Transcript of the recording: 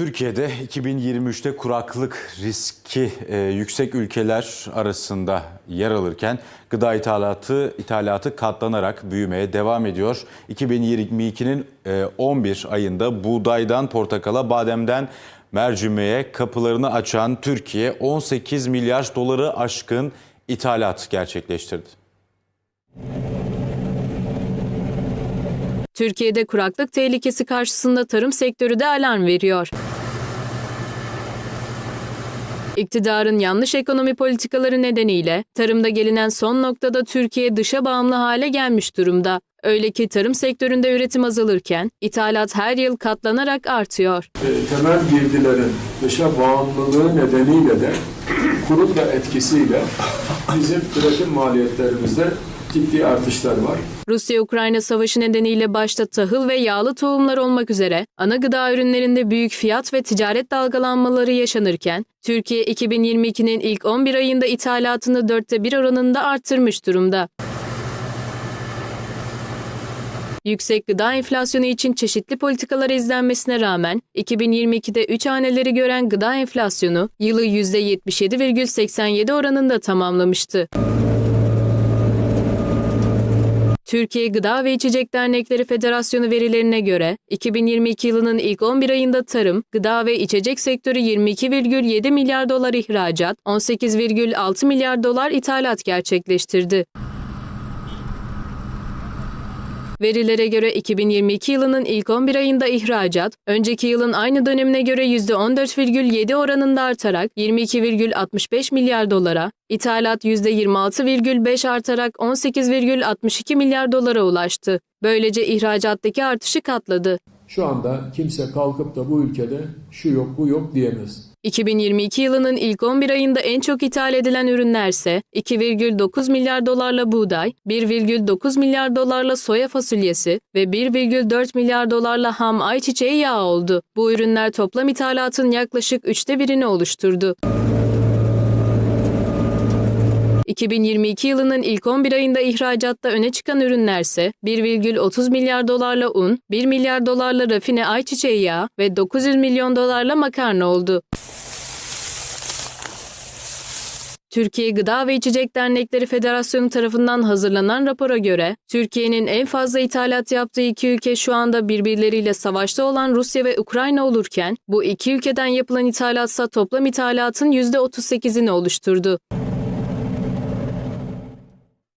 Türkiye'de 2023'te kuraklık riski e, yüksek ülkeler arasında yer alırken gıda ithalatı ithalatı katlanarak büyümeye devam ediyor. 2022'nin e, 11 ayında buğdaydan portakala, bademden mercimeğe kapılarını açan Türkiye 18 milyar doları aşkın ithalat gerçekleştirdi. Türkiye'de kuraklık tehlikesi karşısında tarım sektörü de alarm veriyor. İktidarın yanlış ekonomi politikaları nedeniyle tarımda gelinen son noktada Türkiye dışa bağımlı hale gelmiş durumda. Öyle ki tarım sektöründe üretim azalırken ithalat her yıl katlanarak artıyor. Temel girdilerin dışa bağımlılığı nedeniyle de kurun da etkisiyle bizim üretim maliyetlerimizde ciddi artışlar var. Rusya-Ukrayna savaşı nedeniyle başta tahıl ve yağlı tohumlar olmak üzere ana gıda ürünlerinde büyük fiyat ve ticaret dalgalanmaları yaşanırken, Türkiye 2022'nin ilk 11 ayında ithalatını dörtte bir oranında arttırmış durumda. Yüksek gıda enflasyonu için çeşitli politikalar izlenmesine rağmen 2022'de 3 haneleri gören gıda enflasyonu yılı %77,87 oranında tamamlamıştı. Türkiye Gıda ve İçecek Dernekleri Federasyonu verilerine göre 2022 yılının ilk 11 ayında tarım, gıda ve içecek sektörü 22,7 milyar dolar ihracat, 18,6 milyar dolar ithalat gerçekleştirdi. Verilere göre 2022 yılının ilk 11 ayında ihracat, önceki yılın aynı dönemine göre %14,7 oranında artarak 22,65 milyar dolara, ithalat %26,5 artarak 18,62 milyar dolara ulaştı. Böylece ihracattaki artışı katladı. Şu anda kimse kalkıp da bu ülkede şu yok bu yok diyemez. 2022 yılının ilk 11 ayında en çok ithal edilen ürünlerse 2,9 milyar dolarla buğday, 1,9 milyar dolarla soya fasulyesi ve 1,4 milyar dolarla ham ayçiçeği yağı oldu. Bu ürünler toplam ithalatın yaklaşık üçte birini oluşturdu. 2022 yılının ilk 11 ayında ihracatta öne çıkan ürünlerse 1,30 milyar dolarla un, 1 milyar dolarla rafine ayçiçeği yağı ve 900 milyon dolarla makarna oldu. Türkiye Gıda ve İçecek Dernekleri Federasyonu tarafından hazırlanan rapora göre, Türkiye'nin en fazla ithalat yaptığı iki ülke şu anda birbirleriyle savaşta olan Rusya ve Ukrayna olurken, bu iki ülkeden yapılan ithalatsa toplam ithalatın %38'ini oluşturdu.